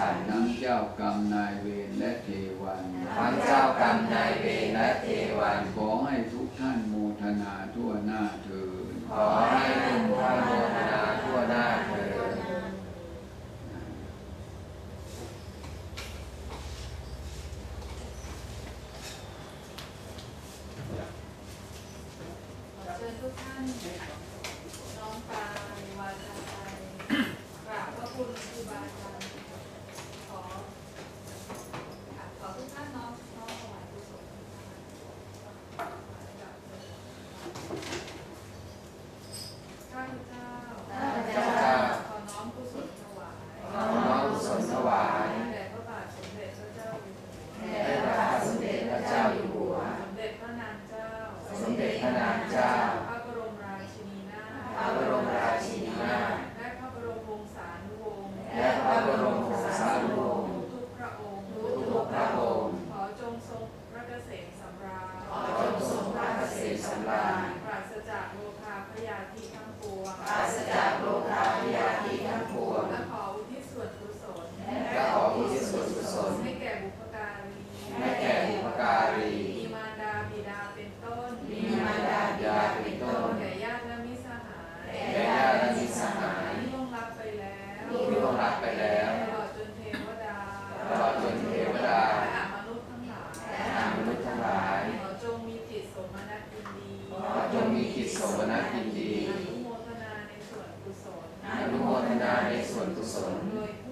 ฉัน ทั้งเจ้ากรรมนายเวรและเทวันทั้งเจ้ากรรมนายเวรและเทวัน ขอให้ทุกท่านโมทนาทั่วหน้าเถิดขอให้ทุกท่านโมทนาทั่วหน้าเถิดเชิญทุกท่านน้องปาวานทันใกราบพระคุณครูบาอาจารย์ ทนาเจ้า สมนัสยินดีอนุโมทนาในส่วนกุศลโดยผ